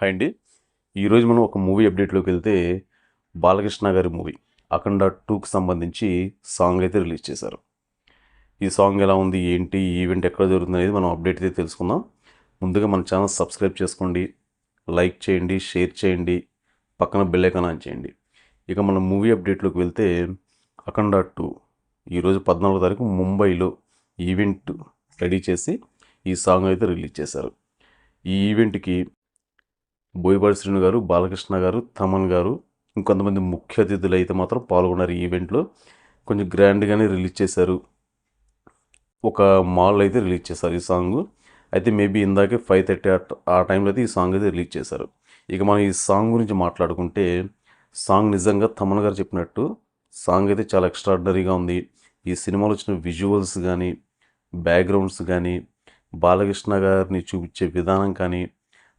Hi అండి. ఈరోజు మనం ఒక మూవీ అప్డేట్లోకి వెళ్తే బాలకృష్ణ గారి మూవీ అఖండ టూకి సంబంధించి సాంగ్ అయితే రిలీజ్ చేశారు. ఈ సాంగ్ ఎలా ఉంది ఏంటి ఈవెంట్ ఎక్కడ జరుగుతుంది అనేది మనం అప్డేట్ అయితే తెలుసుకుందాం. ముందుగా మన ఛానల్ సబ్స్క్రైబ్ చేసుకోండి లైక్ చేయండి షేర్ చేయండి పక్కన బెల్ ఐకాన్ ఆన్ చేయండి. ఇక మన మూవీ అప్డేట్లోకి వెళ్తే అఖండ టూ ఈరోజు పద్నాలుగో తారీఖు ముంబైలో ఈవెంట్ రెడీ చేసి ఈ సాంగ్ అయితే రిలీజ్ చేశారు. ఈ ఈవెంట్కి బోయపాటి శ్రీను గారు బాలకృష్ణ గారు తమన్ గారు ఇంకొంతమంది ముఖ్య అతిథులు అయితే మాత్రం పాల్గొన్నారు ఈ ఈవెంట్లో. కొంచెం గ్రాండ్గానే రిలీజ్ చేశారు. ఒక మాల్ అయితే రిలీజ్ చేశారు ఈ సాంగ్. అయితే మేబీ ఇందాకే ఫైవ్ థర్టీ ఆ టైంలో అయితే ఈ సాంగ్ అయితే రిలీజ్ చేశారు. ఇక మనం ఈ సాంగ్ గురించి మాట్లాడుకుంటే సాంగ్ నిజంగా తమన్ గారు చెప్పినట్టు సాంగ్ అయితే చాలా ఎక్స్ట్రాడినరీగా ఉంది. ఈ సినిమాలో వచ్చిన విజువల్స్ కానీ బ్యాక్గ్రౌండ్స్ కానీ బాలకృష్ణ గారిని చూపించే విధానం కానీ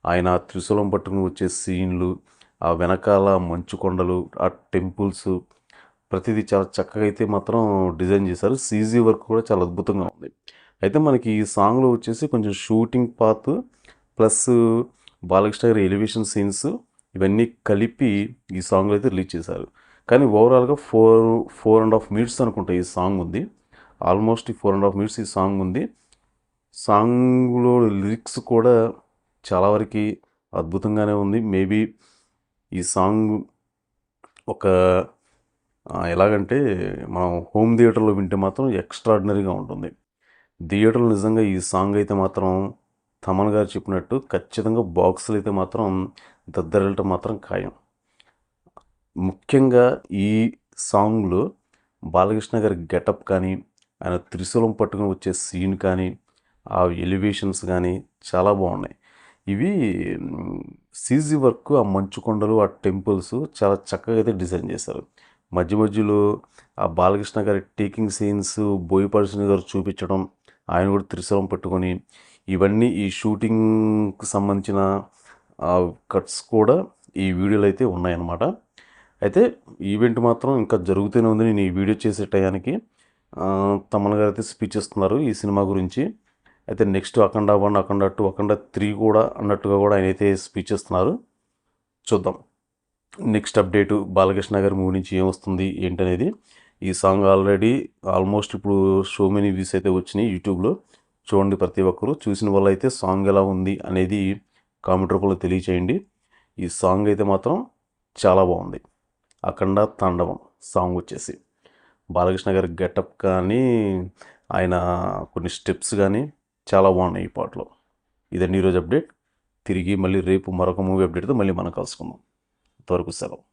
ఆయన త్రిశూలం పట్టుకుని వచ్చే సీన్లు ఆ వెనకాల మంచు కొండలు ఆ టెంపుల్స్ ప్రతిదీ చాలా చక్కగా అయితే మాత్రం డిజైన్ చేశారు. సీజీ వర్క్ కూడా చాలా అద్భుతంగా ఉంది. అయితే మనకి ఈ సాంగ్లో వచ్చేసి కొంచెం షూటింగ్ పాత్ ప్లస్ బాలకృష్ణ గారి ఎలివేషన్ సీన్స్ ఇవన్నీ కలిపి ఈ సాంగ్లో అయితే రిలీజ్ చేశారు. కానీ ఓవరాల్గా four four and half minutes అనుకుంటా ఈ సాంగ్ ఉంది. Almost four and half minutes ఈ సాంగ్ ఉంది. సాంగ్లో లిరిక్స్ కూడా చాలా వరకు అద్భుతంగానే ఉంది. మేబీ ఈ సాంగ్ ఒక ఎలాగంటే మనం హోమ్ థియేటర్లో వింటే మాత్రం ఎక్స్ట్రాడినరీగా ఉంటుంది. థియేటర్లో నిజంగా ఈ సాంగ్ అయితే మాత్రం తమన్ గారు చెప్పినట్టు ఖచ్చితంగా బాక్సులు అయితే మాత్రం దద్దరెళ్ళటం మాత్రం ఖాయం. ముఖ్యంగా ఈ సాంగ్లో బాలకృష్ణ గారి గెటప్ కానీ ఆయన త్రిశూలం పట్టుకుని వచ్చే సీన్ కానీ ఆ ఎలివేషన్స్ కానీ చాలా బాగున్నాయి. ఇవి సీజీ వర్క్ ఆ మంచు కొండలు ఆ టెంపుల్స్ చాలా చక్కగా అయితే డిజైన్ చేశారు. మధ్య మధ్యలో ఆ బాలకృష్ణ గారి టేకింగ్ సీన్స్ బోయపర్సిన గారు చూపించడం ఆయన కూడా త్రిశూలం పట్టుకొని ఇవన్నీ ఈ షూటింగ్కి సంబంధించిన కట్స్ కూడా ఈ వీడియోలో అయితే ఉన్నాయన్నమాట. అయితే ఈవెంట్ మాత్రం ఇంకా జరుగుతూనే ఉంది. నేను ఈ వీడియో చేసే టయానికి ఆ, తమన్ గారు అయితే స్పీచ్ ఇస్తున్నారు ఈ సినిమా గురించి. అయితే next Akhanda one Akhanda two Akhanda three కూడా అన్నట్టుగా కూడా ఆయన అయితే స్పీచ్ ఇస్తున్నారు. చూద్దాం. నెక్స్ట్ అప్డేటు బాలకృష్ణ గారి మూవీ నుంచి ఏమొస్తుంది ఏంటనేది. ఈ సాంగ్ ఆల్రెడీ ఆల్మోస్ట్ ఇప్పుడు షో మెనీ వ్యూస్ అయితే వచ్చినాయి యూట్యూబ్లో చూడండి ప్రతి ఒక్కరు. చూసిన వాళ్ళు అయితే సాంగ్ ఎలా ఉంది అనేది కామెంట్ రూపంలో తెలియచేయండి. ఈ సాంగ్ అయితే మాత్రం చాలా బాగుంది. అఖండ తాండవం సాంగ్ వచ్చేసి. బాలకృష్ణ గారి గెటప్ కానీ ఆయన కొన్ని స్టెప్స్ కానీ చాలా బాగున్నాయి ఈ పాటలో. ఇదండి ఈరోజు అప్డేట్. తిరిగి మళ్ళీ రేపు మరొక మూవీ అప్డేట్తో మళ్ళీ మనం కలుసుకుందాం. అంతవరకు సెలవు.